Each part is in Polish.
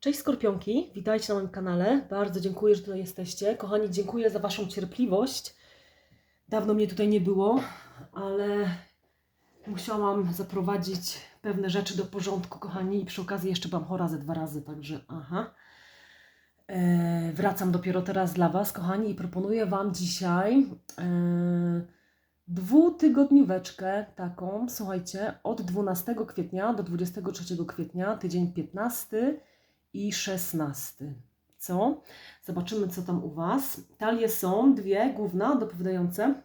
Cześć Skorpionki, witajcie na moim kanale. Bardzo dziękuję, że tutaj jesteście. Kochani, dziękuję za Waszą cierpliwość. Dawno mnie tutaj nie było, ale musiałam zaprowadzić pewne rzeczy do porządku, kochani, i przy okazji jeszcze byłam chora ze dwa razy, także aha. E, wracam dopiero teraz dla Was, kochani, i proponuję Wam dzisiaj e, dwutygodnióweczkę taką, słuchajcie, od 12 kwietnia do 23 kwietnia, tydzień 15 i 16. Co? Zobaczymy, co tam u Was. Talie są dwie główne, dopowiadające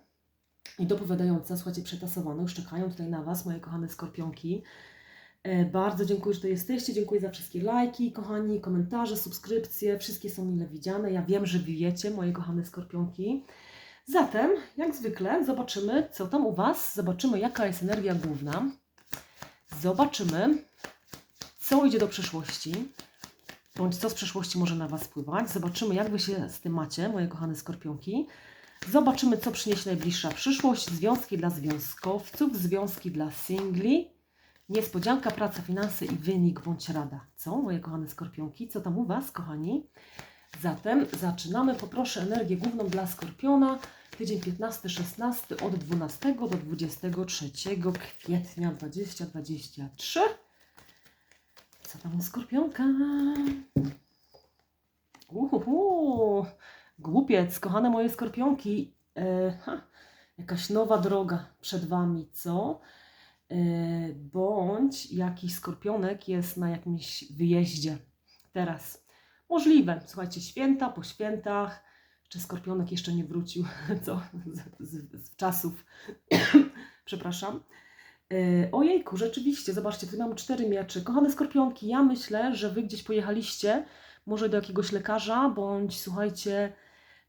i dopowiadające, słuchajcie, przetasowane. Już czekają tutaj na Was, moje kochane skorpionki. E, Bardzo dziękuję, że tu jesteście. Dziękuję za wszystkie lajki, kochani, komentarze, subskrypcje. Wszystkie są mile widziane. Ja wiem, że wiecie, moje kochane skorpionki. Zatem, jak zwykle, zobaczymy, co tam u Was. Zobaczymy, jaka jest energia główna. Zobaczymy, co idzie do przyszłości bądź co z przeszłości może na Was wpływać. Zobaczymy, jak Wy się z tym macie, moje kochane skorpionki. Zobaczymy, co przyniesie najbliższa przyszłość. Związki dla związkowców, związki dla singli, niespodzianka, praca, finanse i wynik bądź rada. Co, moje kochane skorpionki? Co tam u Was, kochani? Zatem zaczynamy. Poproszę energię główną dla skorpiona. Tydzień 15-16 od 12 do 23 kwietnia 2023. Co tam u skorpionka? Uhuhu. Głupiec, kochane moje skorpionki. E, ha, jakaś nowa droga przed Wami, co? E, bądź jakiś skorpionek jest na jakimś wyjeździe teraz. Możliwe. Słuchajcie, święta po świętach. Czy skorpionek jeszcze nie wrócił? Co? Z, z, z czasów. Przepraszam. Yy, ojejku, rzeczywiście, zobaczcie, tu mamy cztery miecze. Kochane skorpionki, ja myślę, że wy gdzieś pojechaliście, może do jakiegoś lekarza, bądź słuchajcie,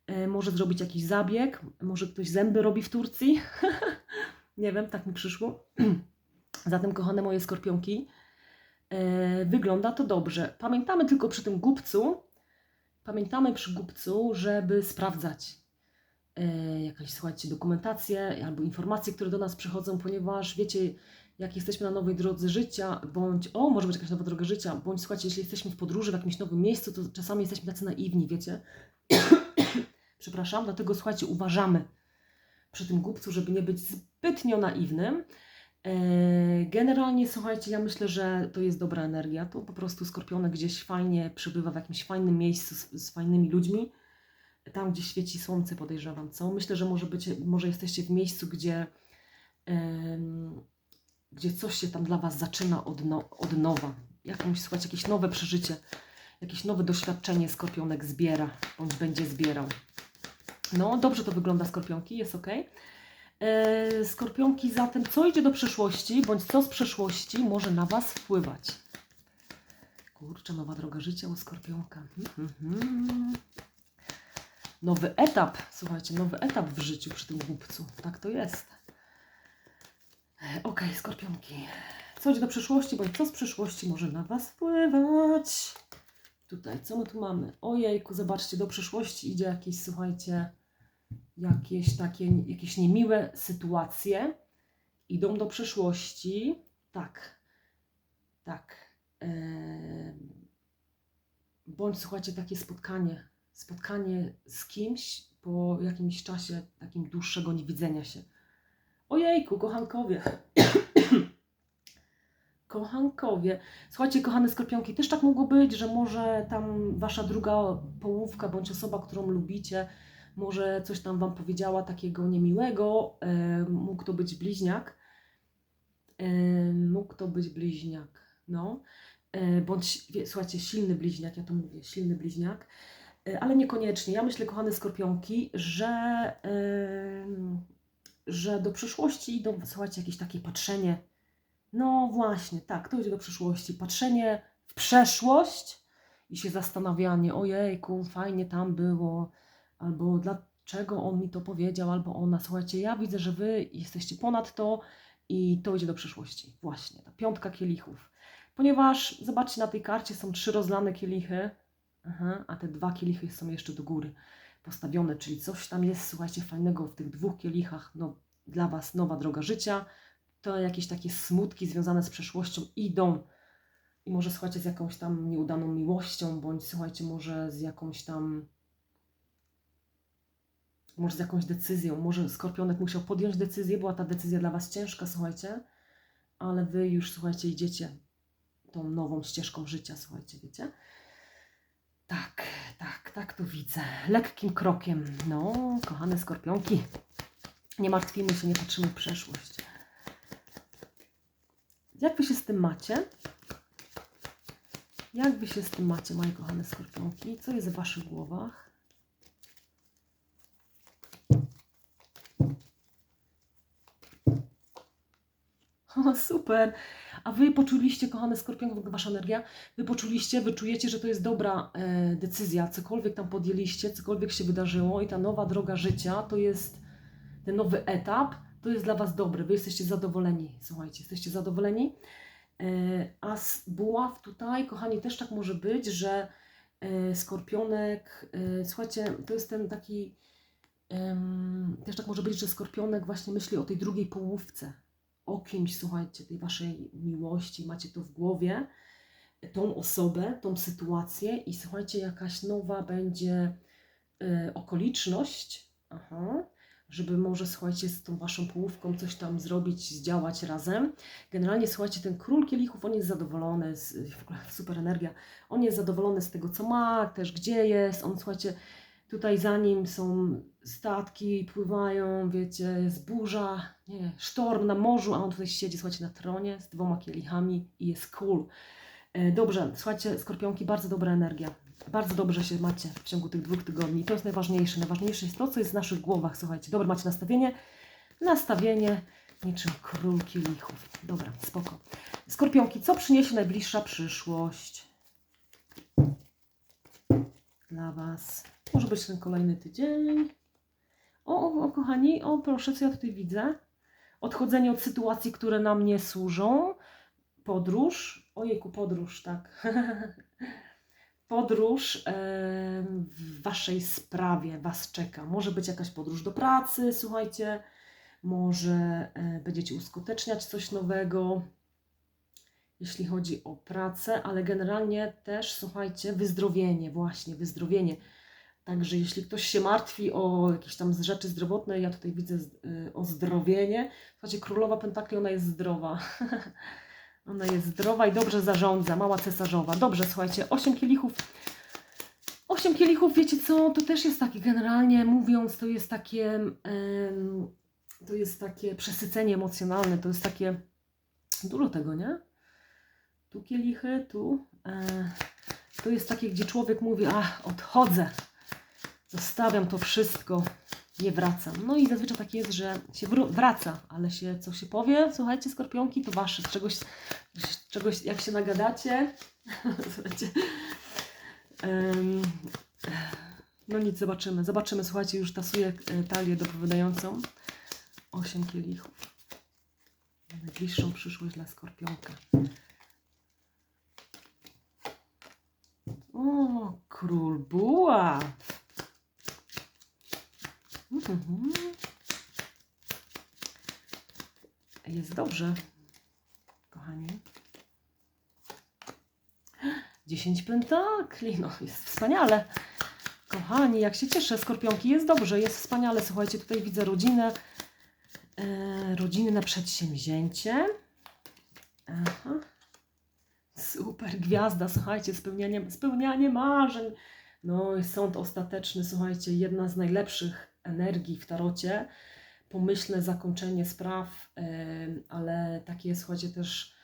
yy, może zrobić jakiś zabieg, może ktoś zęby robi w Turcji. Nie wiem, tak mi przyszło. Zatem, kochane moje skorpionki, yy, wygląda to dobrze. Pamiętamy tylko przy tym głupcu, pamiętamy przy głupcu, żeby sprawdzać e, jakaś, słuchajcie, dokumentację albo informacje, które do nas przychodzą, ponieważ wiecie, jak jesteśmy na nowej drodze życia, bądź, o, może być jakaś nowa droga życia, bądź, słuchajcie, jeśli jesteśmy w podróży w jakimś nowym miejscu, to czasami jesteśmy tacy naiwni, wiecie. Przepraszam, dlatego, słuchajcie, uważamy przy tym głupcu, żeby nie być zbytnio naiwnym. E, Generalnie, słuchajcie, ja myślę, że to jest dobra energia. To po prostu skorpionek gdzieś fajnie przebywa w jakimś fajnym miejscu z, z fajnymi ludźmi tam, gdzie świeci słońce, podejrzewam, co? Myślę, że może, być, może jesteście w miejscu, gdzie, gdzie coś się tam dla Was zaczyna od, no, od nowa. Jakąś, słuchajcie, jakieś nowe przeżycie, jakieś nowe doświadczenie skorpionek zbiera, bądź będzie zbierał. No, dobrze to wygląda, skorpionki, jest ok. E, skorpionki, zatem co idzie do przyszłości, bądź co z przeszłości może na Was wpływać? Kurczę, nowa droga życia u skorpionka. Hmm, hmm, hmm nowy etap, słuchajcie, nowy etap w życiu przy tym głupcu. Tak to jest. Okej, okay, skorpionki. Co idzie do przyszłości, bądź co z przyszłości może na Was wpływać? Tutaj, co my tu mamy? Ojejku, zobaczcie, do przyszłości idzie jakieś, słuchajcie, jakieś takie, jakieś niemiłe sytuacje. Idą do przyszłości. Tak, tak. Eee, bądź, słuchajcie, takie spotkanie spotkanie z kimś po jakimś czasie takim dłuższego niewidzenia się. Ojejku, kochankowie. kochankowie. Słuchajcie, kochane skorpionki, też tak mogło być, że może tam wasza druga połówka bądź osoba, którą lubicie, może coś tam wam powiedziała takiego niemiłego. E, mógł to być bliźniak. E, mógł to być bliźniak, no. E, bądź, słuchajcie, silny bliźniak, ja to mówię, silny bliźniak. E, ale niekoniecznie. Ja myślę, kochane skorpionki, że, że do przyszłości idą, słuchajcie, jakieś takie patrzenie. No właśnie, tak, to idzie do przyszłości. Patrzenie w przeszłość i się zastanawianie, ojejku, fajnie tam było, albo dlaczego on mi to powiedział, albo ona. Słuchajcie, ja widzę, że wy jesteście ponad to i to idzie do przyszłości. Właśnie, ta piątka kielichów. Ponieważ, zobaczcie, na tej karcie są trzy rozlane kielichy, A te dwa kielichy są jeszcze do góry postawione, czyli coś tam jest, słuchajcie, fajnego w tych dwóch kielichach. No, dla Was nowa droga życia. To jakieś takie smutki związane z przeszłością idą i może słuchajcie z jakąś tam nieudaną miłością, bądź słuchajcie może z jakąś tam może z jakąś decyzją, może Skorpionek musiał podjąć decyzję, była ta decyzja dla Was ciężka, słuchajcie, ale Wy już, słuchajcie, idziecie tą nową ścieżką życia, słuchajcie, wiecie? Tak, to widzę. Lekkim krokiem. No, kochane skorpionki, nie martwimy się, nie patrzymy w przeszłość. Jak Wy się z tym macie? Jak Wy się z tym macie, moje kochane skorpionki? Co jest w Waszych głowach? O, super. A wy poczuliście, kochane skorpionki, wasza energia, wy poczuliście, wy czujecie, że to jest dobra e, decyzja, cokolwiek tam podjęliście, cokolwiek się wydarzyło i ta nowa droga życia, to jest ten nowy etap, to jest dla was dobry, wy jesteście zadowoleni, słuchajcie, jesteście zadowoleni. E, a z buław tutaj, kochani, też tak może być, że e, skorpionek, e, słuchajcie, to jest ten taki, też tak może być, że skorpionek właśnie myśli o tej drugiej połówce, o kimś, słuchajcie, tej waszej miłości, macie to w głowie, tą osobę, tą sytuację i słuchajcie, jakaś nowa będzie y, okoliczność, aha, żeby może, słuchajcie, z tą waszą połówką coś tam zrobić, zdziałać razem. Generalnie, słuchajcie, ten król kielichów, on jest zadowolony, z, w ogóle super energia, on jest zadowolony z tego, co ma, też gdzie jest, on, słuchajcie, Tutaj za nim są statki, pływają, wiecie, jest burza, nie, sztorm na morzu, a on tutaj siedzi, słuchajcie, na tronie z dwoma kielichami i jest cool. E, Dobrze, słuchajcie, skorpionki, bardzo dobra energia. Bardzo dobrze się macie w ciągu tych dwóch tygodni. To jest najważniejsze. Najważniejsze jest to, co jest w naszych głowach. Słuchajcie, dobre macie nastawienie. Nastawienie niczym król kielichów. Dobra, spoko. Skorpionki, co przyniesie najbliższa przyszłość dla Was? Może być ten kolejny tydzień. O, o, o, kochani, o proszę, co ja tutaj widzę? Odchodzenie od sytuacji, które nam nie służą. Podróż. Ojejku, podróż, tak. podróż w Waszej sprawie Was czeka. Może być jakaś podróż do pracy, słuchajcie. Może e, będziecie uskuteczniać coś nowego, jeśli chodzi o pracę, ale generalnie też, słuchajcie, wyzdrowienie, właśnie, wyzdrowienie. Także jeśli ktoś się martwi o jakieś tam rzeczy zdrowotne, ja tutaj widzę y, ozdrowienie. Słuchajcie, królowa pentakli, ona jest zdrowa. ona jest zdrowa i dobrze zarządza, mała cesarzowa. Dobrze, słuchajcie, 8 kielichów. 8 kielichów, wiecie co, to też jest takie, generalnie mówiąc, to jest takie, to jest takie przesycenie emocjonalne, to jest takie, dużo tego, nie? Tu kielichy, tu. E, to jest takie, gdzie człowiek mówi, ach, odchodzę, zostawiam to wszystko, nie wracam. No i zazwyczaj tak jest, że się wraca, ale się, co się powie, słuchajcie, skorpionki, to wasze, czegoś, czegoś jak się nagadacie, słuchajcie, em, no nic, zobaczymy, zobaczymy, słuchajcie, już tasuję e, talię dopowiadającą, osiem kielichów, najbliższą przyszłość dla skorpionka. O, król buław. Mhm. Jest dobrze, kochani. 10 pentakli, no jest wspaniale. Kochani, jak się cieszę, skorpionki, jest dobrze, jest wspaniale. Słuchajcie, tutaj widzę rodzinę, e, rodziny na przedsięwzięcie. Aha. Super, gwiazda, słuchajcie, spełnianie, spełnianie marzeń. No i sąd ostateczny, słuchajcie, jedna z najlepszych energii w tarocie. Pomyślne zakończenie spraw, ale takie, słuchajcie, też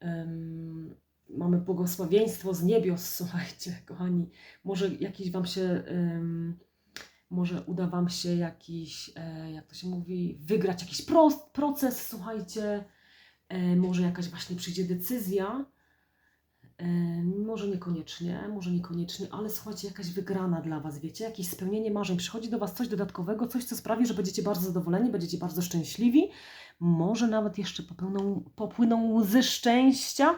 em, mamy błogosławieństwo z niebios, słuchajcie, kochani. Może jakiś Wam się, em, może uda Wam się jakiś, e, jak to się mówi, wygrać jakiś pro, proces, słuchajcie. E, może jakaś właśnie przyjdzie decyzja, Może niekoniecznie, może niekoniecznie, ale słuchajcie, jakaś wygrana dla Was, wiecie, jakieś spełnienie marzeń. Przychodzi do Was coś dodatkowego, coś, co sprawi, że będziecie bardzo zadowoleni, będziecie bardzo szczęśliwi. Może nawet jeszcze popłyną, popłyną łzy szczęścia.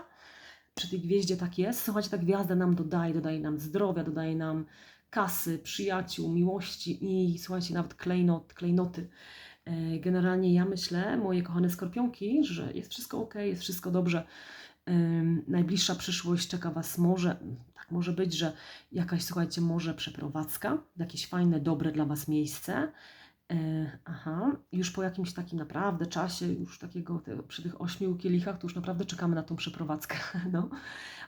Przy tej gwieździe tak jest. Słuchajcie, ta gwiazda nam dodaje, dodaje nam zdrowia, dodaje nam kasy, przyjaciół, miłości i słuchajcie, nawet klejnot, klejnoty. E, Generalnie ja myślę, moje kochane skorpionki, że jest wszystko ok, jest wszystko dobrze. Najbliższa przyszłość czeka Was może, tak może być, że jakaś, słuchajcie, może przeprowadzka, jakieś fajne, dobre dla Was miejsce. Yy, aha, już po jakimś takim naprawdę czasie, już takiego, te, przy tych ośmiu kielichach, to już naprawdę czekamy na tą przeprowadzkę, no.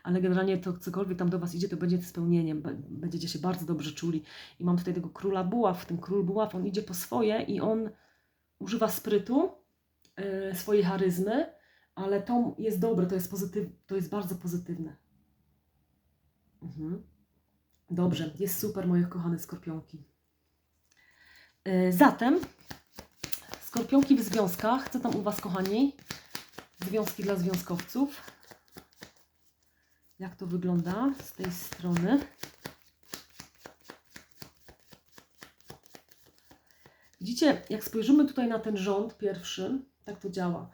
Ale generalnie to cokolwiek tam do Was idzie, to będzie spełnieniem, będziecie się bardzo dobrze czuli. I mam tutaj tego króla buław, ten król buław, on idzie po swoje i on używa sprytu, yy, swojej charyzmy, ale to jest dobre, to jest, pozytyw, to jest bardzo pozytywne. Mhm. Dobrze, jest super, moje kochane skorpionki. Yy, Zatem, skorpionki w związkach, co tam u Was, kochani? Związki dla związkowców. Jak to wygląda z tej strony? Widzicie, jak spojrzymy tutaj na ten rząd pierwszy, tak to działa,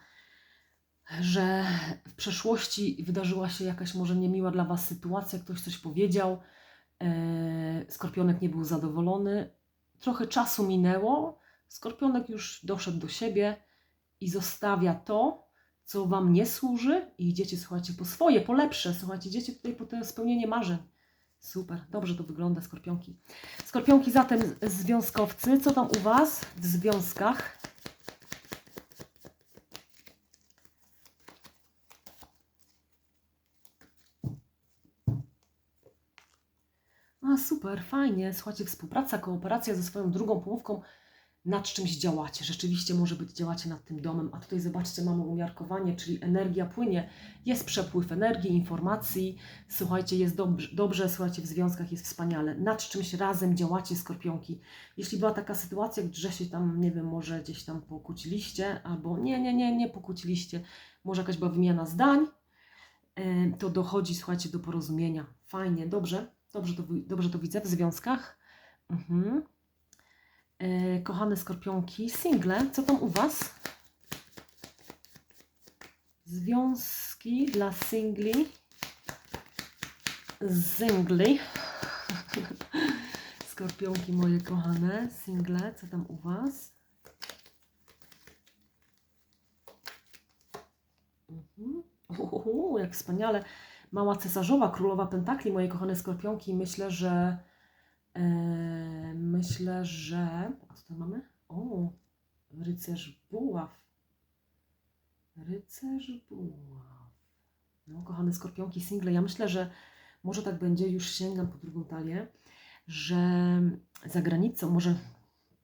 że w przeszłości wydarzyła się jakaś może niemiła dla Was sytuacja, ktoś coś powiedział, e, Skorpionek nie był zadowolony, trochę czasu minęło, Skorpionek już doszedł do siebie i zostawia to, co Wam nie służy i idziecie, słuchajcie, po swoje, po lepsze, słuchajcie, idziecie tutaj po to spełnienie marzeń. Super, dobrze to wygląda, skorpionki. Skorpionki zatem związkowcy, co tam u Was w związkach? Super, fajnie. Słuchajcie, współpraca, kooperacja ze swoją drugą połówką nad czymś działacie. Rzeczywiście może być działacie nad tym domem. A tutaj zobaczcie, mamy umiarkowanie, czyli energia płynie. Jest przepływ energii, informacji. Słuchajcie, jest dobrze, dobrze, słuchajcie, w związkach jest wspaniale. Nad czymś razem działacie, skorpionki. Jeśli była taka sytuacja, że się tam, nie wiem, może gdzieś tam pokłóciliście, albo nie, nie, nie, nie pokłóciliście, może jakaś była wymiana zdań, to dochodzi, słuchajcie, do porozumienia. Fajnie, dobrze, dobrze to, dobrze to widzę w związkach. Mhm. E, kochane skorpionki, single, co tam u Was? Związki dla singli. Singli. Skorpionki moje kochane, single, co tam u Was? Mhm. Jak wspaniale. Mała cesarzowa, królowa pentakli, moje kochane skorpionki. Myślę, że e, myślę, że co tam mamy? O, rycerz buław. Rycerz buław. No, kochane skorpionki, single. Ja myślę, że może tak będzie, już sięgam po drugą talię, że za granicą, może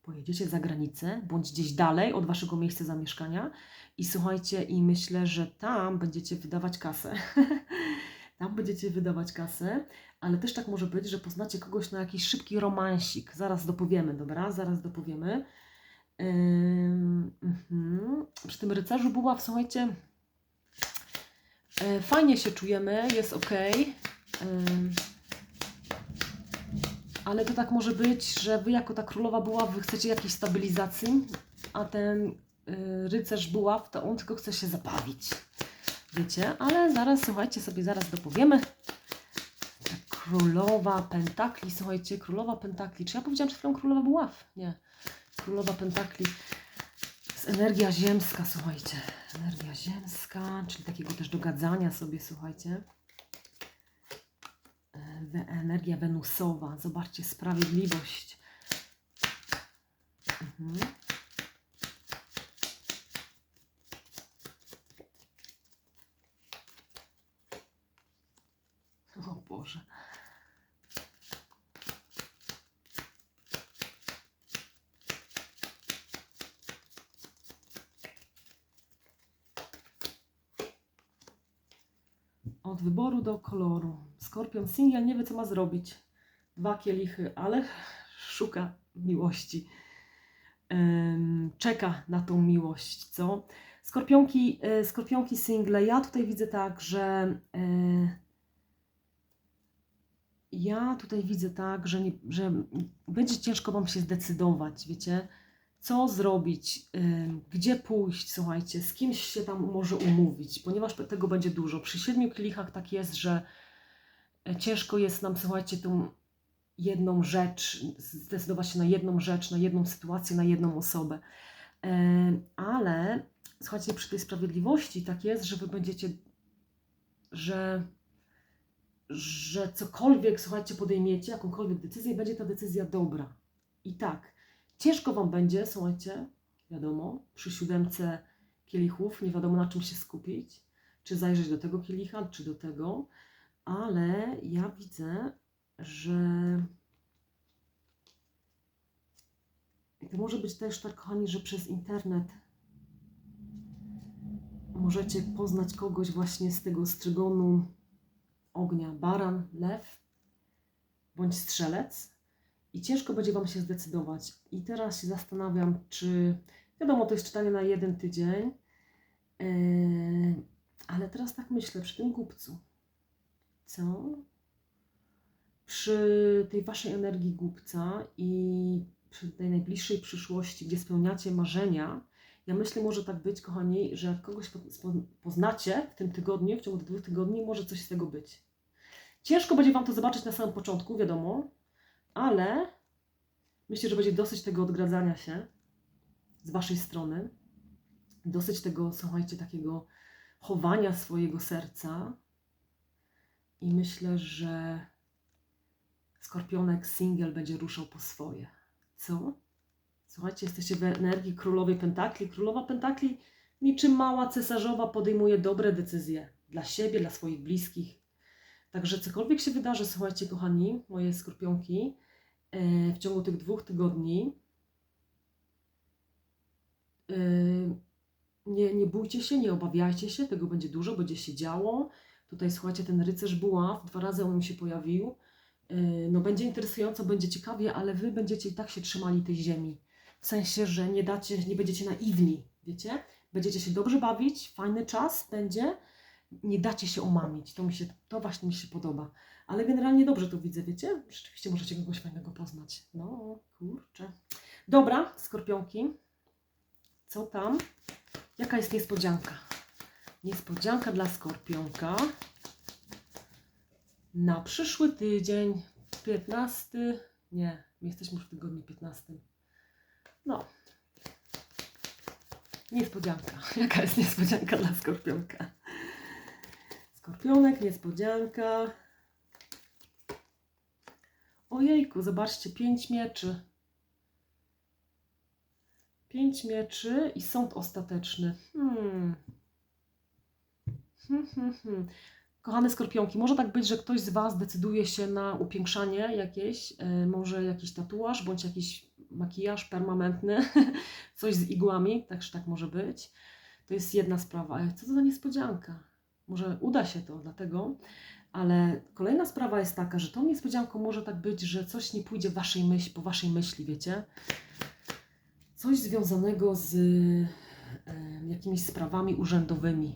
pojedziecie za granicę, bądź gdzieś dalej od waszego miejsca zamieszkania i słuchajcie, i myślę, że tam będziecie wydawać kasę. tam będziecie wydawać kasę, ale też tak może być, że poznacie kogoś na jakiś szybki romansik. Zaraz dopowiemy, dobra? Zaraz dopowiemy. Mhm. Przy tym rycerzu buław, słuchajcie, e, fajnie się czujemy, jest ok. Ale to tak może być, że wy jako ta królowa buław, wy chcecie jakiejś stabilizacji, a ten y, rycerz buław, to on tylko chce się zabawić. Wiecie, ale zaraz, słuchajcie, sobie zaraz dopowiemy. Królowa pentakli, słuchajcie, królowa pentakli. Czy ja powiedziałam przed chwilą królowa buław? Nie. Królowa pentakli. Jest energia ziemska, słuchajcie. Energia ziemska, czyli takiego też dogadzania sobie, słuchajcie. E, Energia wenusowa. Zobaczcie, sprawiedliwość. Mhm. O Boże. Do koloru. Skorpion singiel nie wie, co ma zrobić. Dwa kielichy, ale szuka miłości. Czeka na tą miłość, co? Skorpionki, e, skorpionki single. Ja tutaj widzę tak, że e, ja tutaj widzę tak, że, nie, że będzie ciężko Wam się zdecydować, wiecie, co zrobić, gdzie pójść, słuchajcie, z kimś się tam może umówić, ponieważ tego będzie dużo. Przy siedmiu kielichach tak jest, że e, ciężko jest nam, słuchajcie, tą jedną rzecz, zdecydować się na jedną rzecz, na jedną sytuację, na jedną osobę. Ale słuchajcie, przy tej sprawiedliwości tak jest, że Wy będziecie że, że cokolwiek, słuchajcie, podejmiecie, jakąkolwiek decyzję, będzie ta decyzja dobra. I tak, ciężko Wam będzie, słuchajcie, wiadomo, przy siódemce kielichów, nie wiadomo na czym się skupić, czy zajrzeć do tego kielicha, czy do tego, ale ja widzę, że to może być też tak, kochani, że przez internet możecie poznać kogoś właśnie z tego strygonu ognia, baran, lew bądź strzelec i ciężko będzie Wam się zdecydować. I teraz się zastanawiam, czy wiadomo, to jest czytanie na jeden tydzień, yy, ale teraz tak myślę, przy tym głupcu, co? Przy tej Waszej energii głupca i przy tej najbliższej przyszłości, gdzie spełniacie marzenia, ja myślę, może tak być, kochani, że jak kogoś poznacie w tym tygodniu, w ciągu dwóch tygodni, może coś z tego być. Ciężko będzie Wam to zobaczyć na samym początku, wiadomo, ale myślę, że będzie dosyć tego odgradzania się z Waszej strony, dosyć tego, słuchajcie, takiego chowania swojego serca i myślę, że Skorpionek single będzie ruszał po swoje. Co? Słuchajcie, jesteście w energii królowej pentakli. Królowa pentakli niczym mała cesarzowa podejmuje dobre decyzje dla siebie, dla swoich bliskich. Także cokolwiek się wydarzy, słuchajcie, kochani, moje skorpionki, e, w ciągu tych dwóch tygodni, e, nie, nie bójcie się, nie obawiajcie się, tego będzie dużo, będzie się działo. Tutaj, słuchajcie, ten rycerz buław, dwa razy on mi się pojawił. E, No, będzie interesująco, będzie ciekawie, ale wy będziecie i tak się trzymali tej ziemi. W sensie, że nie dacie, nie będziecie naiwni, wiecie? Będziecie się dobrze bawić, fajny czas będzie, nie dacie się omamić. To, mi się, to właśnie mi się podoba. Ale generalnie dobrze to widzę, wiecie? Rzeczywiście możecie kogoś fajnego poznać. No, kurczę. Dobra, skorpionki. Co tam? Jaka jest niespodzianka? Niespodzianka dla skorpionka. Na przyszły tydzień, 15. Nie, my jesteśmy już w tygodniu 15. No. Niespodzianka. Jaka jest niespodzianka dla skorpionka? Skorpionek, niespodzianka. Ojejku, zobaczcie, pięć mieczy. Pięć mieczy i sąd ostateczny. Hmm. Hmm, hmm, hmm. Kochane skorpionki, może tak być, że ktoś z Was decyduje się na upiększanie jakieś, e, może jakiś tatuaż, bądź jakiś makijaż permanentny, coś z igłami, także tak może być. To jest jedna sprawa. Co to za niespodzianka? Może uda się to dlatego, ale kolejna sprawa jest taka, że tą niespodzianką może tak być, że coś nie pójdzie waszej myśli, po Waszej myśli, wiecie? Coś związanego z e, jakimiś sprawami urzędowymi.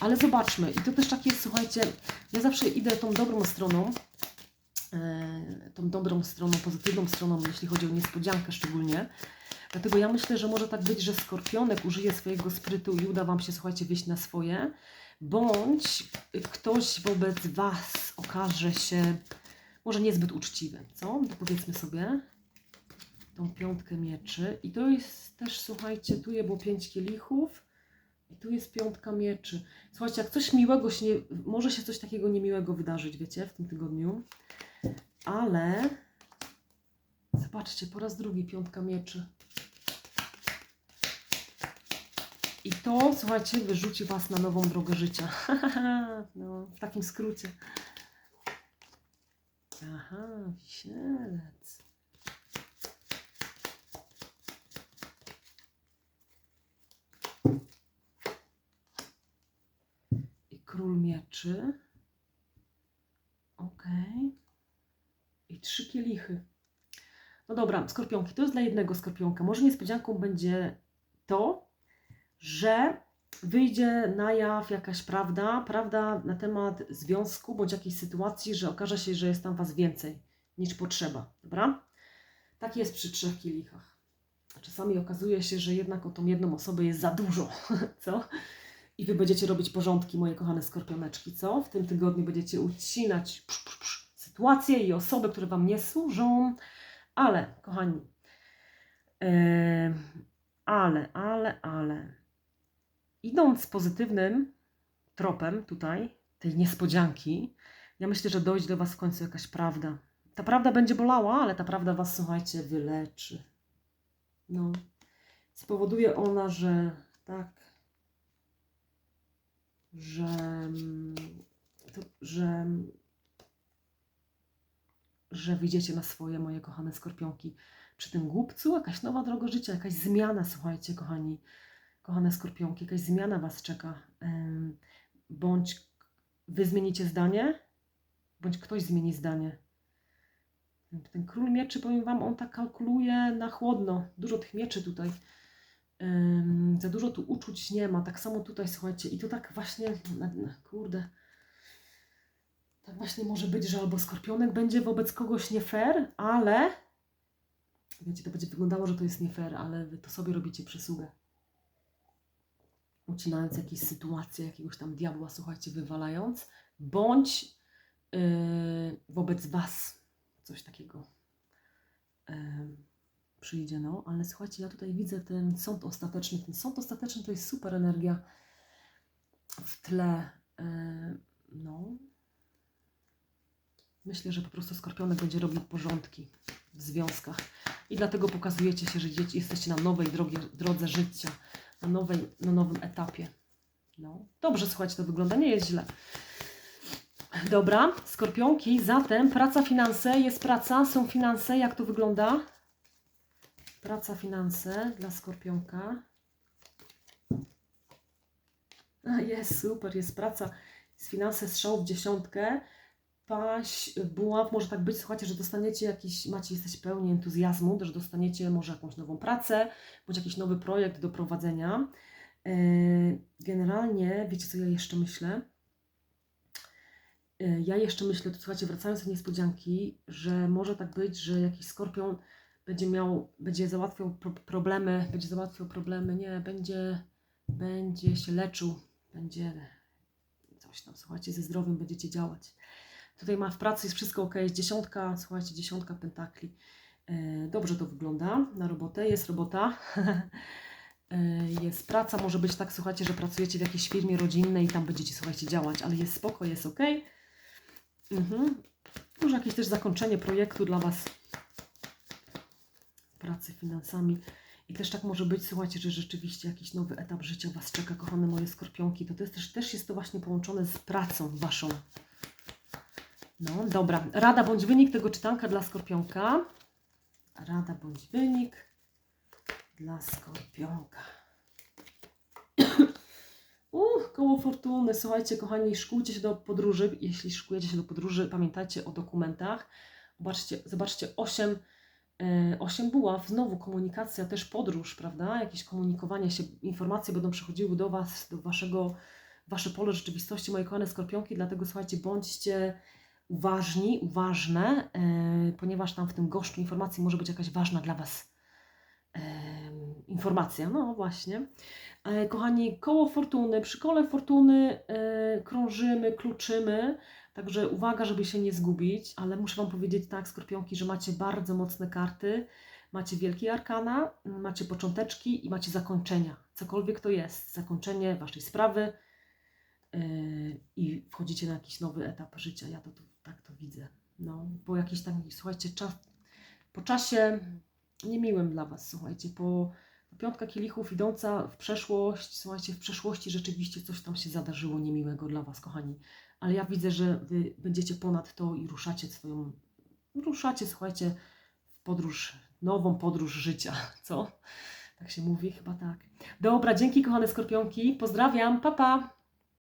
Ale zobaczmy, i to też tak jest, słuchajcie, ja zawsze idę tą dobrą stroną, e, tą dobrą stroną, pozytywną stroną, jeśli chodzi o niespodziankę szczególnie. Dlatego ja myślę, że może tak być, że skorpionek użyje swojego sprytu i uda Wam się, słuchajcie, wyjść na swoje, bądź ktoś wobec Was okaże się może niezbyt uczciwy, co? To powiedzmy sobie tą piątkę mieczy. I to jest też, słuchajcie, tu je było pięć kielichów i tu jest piątka mieczy. Słuchajcie, jak coś miłego się, nie, może się coś takiego niemiłego wydarzyć, wiecie, w tym tygodniu, ale zobaczcie, po raz drugi piątka mieczy. I to, słuchajcie, wyrzuci Was na nową drogę życia. no, w takim skrócie. Aha, wisielec. I król mieczy. Ok. I trzy kielichy. No dobra, skorpionki, to jest dla jednego skorpionka. Może niespodzianką będzie to, że wyjdzie na jaw jakaś prawda, prawda na temat związku bądź jakiejś sytuacji, że okaże się, że jest tam Was więcej niż potrzeba, dobra? Tak jest przy trzech kielichach. Czasami okazuje się, że jednak o tą jedną osobę jest za dużo, co? I Wy będziecie robić porządki, moje kochane skorpioneczki, co? W tym tygodniu będziecie ucinać psz, psz, psz, sytuacje i osoby, które Wam nie służą, ale, kochani, em, ale, ale, ale, idąc pozytywnym tropem tutaj, tej niespodzianki. Ja myślę, że dojdzie do Was w końcu jakaś prawda. Ta prawda będzie bolała, ale ta prawda Was, słuchajcie, wyleczy. No. Spowoduje ona, że tak, że, to, że, że wyjdziecie na swoje, moje kochane skorpionki. Przy tym głupcu jakaś nowa droga życia, jakaś zmiana, słuchajcie, kochani, kochane skorpionki, jakaś zmiana Was czeka. Bądź Wy zmienicie zdanie, bądź ktoś zmieni zdanie. Ten król mieczy, powiem Wam, on tak kalkuluje na chłodno. Dużo tych mieczy tutaj. Ym, za dużo tu uczuć nie ma. Tak samo tutaj, słuchajcie. I to tak właśnie, kurde. Tak właśnie może być, że albo skorpionek będzie wobec kogoś nie fair, ale wiecie, to będzie wyglądało, że to jest nie fair, ale Wy to sobie robicie przysługę. Ucinając jakieś sytuacje, jakiegoś tam diabła, słuchajcie, wywalając, bądź yy, wobec Was coś takiego em, przyjdzie, no, ale słuchajcie, ja tutaj widzę ten sąd ostateczny. Ten sąd ostateczny to jest super energia w tle, e, no. Myślę, że po prostu Skorpionek będzie robił porządki w związkach i dlatego pokazujecie się, że jesteście na nowej drogie, drodze życia, na, nowej, na nowym etapie. No. Dobrze, słuchajcie, to wygląda, nie jest źle. Dobra, skorpionki, zatem praca, finanse, jest praca, są finanse, jak to wygląda? Praca, finanse dla skorpionka. Jest super, jest praca, jest finanse, strzał w dziesiątkę. Paś, buław, może tak być, słuchajcie, że dostaniecie jakiś, macie, jesteście pełni entuzjazmu, że dostaniecie może jakąś nową pracę, bądź jakiś nowy projekt do prowadzenia. Yy, Generalnie, wiecie co ja jeszcze myślę? Y, Ja jeszcze myślę, to słuchajcie, wracając do niespodzianki, że może tak być, że jakiś skorpion będzie miał, będzie załatwiał pro problemy, będzie załatwiał problemy, nie, będzie, będzie się leczył, będzie coś tam, słuchajcie, ze zdrowiem będziecie działać. Tutaj ma w pracy jest wszystko ok, jest dziesiątka, słuchajcie, dziesiątka pentakli. Y, Dobrze to wygląda na robotę, jest robota. Y, Jest praca, może być tak, słuchajcie, że pracujecie w jakiejś firmie rodzinnej i tam będziecie, słuchajcie, działać, ale jest spoko, jest ok. Mhm. Może jakieś też zakończenie projektu dla Was. Pracy finansami. I też tak może być, słuchajcie, że rzeczywiście jakiś nowy etap życia Was czeka, kochane moje skorpionki. To, to jest też, też jest to właśnie połączone z pracą Waszą. No, dobra. Rada bądź wynik tego czytanka dla skorpionka. Rada bądź wynik dla skorpionka. Uch, koło fortuny. Słuchajcie, kochani, szkujcie się do podróży. Jeśli szykujecie się do podróży, pamiętajcie o dokumentach. Zobaczcie, zobaczcie 8, 8 buław, znowu komunikacja, też podróż, prawda? Jakieś komunikowanie się, informacje będą przychodziły do Was, do Waszego, Wasze pole rzeczywistości, moje kochane skorpionki, dlatego słuchajcie, bądźcie uważni, uważne, e, ponieważ tam w tym goszczu informacji może być jakaś ważna dla Was em, informacja. No właśnie. E, Kochani, koło fortuny, przy kole fortuny e, krążymy, kluczymy, także uwaga, żeby się nie zgubić, ale muszę Wam powiedzieć tak, skorpionki, że macie bardzo mocne karty, macie wielkie arkana, macie począteczki i macie zakończenia, cokolwiek to jest, zakończenie Waszej sprawy e, i wchodzicie na jakiś nowy etap życia, ja to, to tak to widzę, no, bo jakiś tam, słuchajcie, czas, po czasie niemiłym dla Was, słuchajcie, po Piątka kielichów idąca w przeszłość. Słuchajcie, w przeszłości rzeczywiście coś tam się zadarzyło niemiłego dla Was, kochani. Ale ja widzę, że Wy będziecie ponad to i ruszacie swoją. Ruszacie, słuchajcie, w podróż, nową podróż życia. Co? Tak się mówi? Chyba tak. Dobra, dzięki, kochane skorpionki. Pozdrawiam. Pa, pa.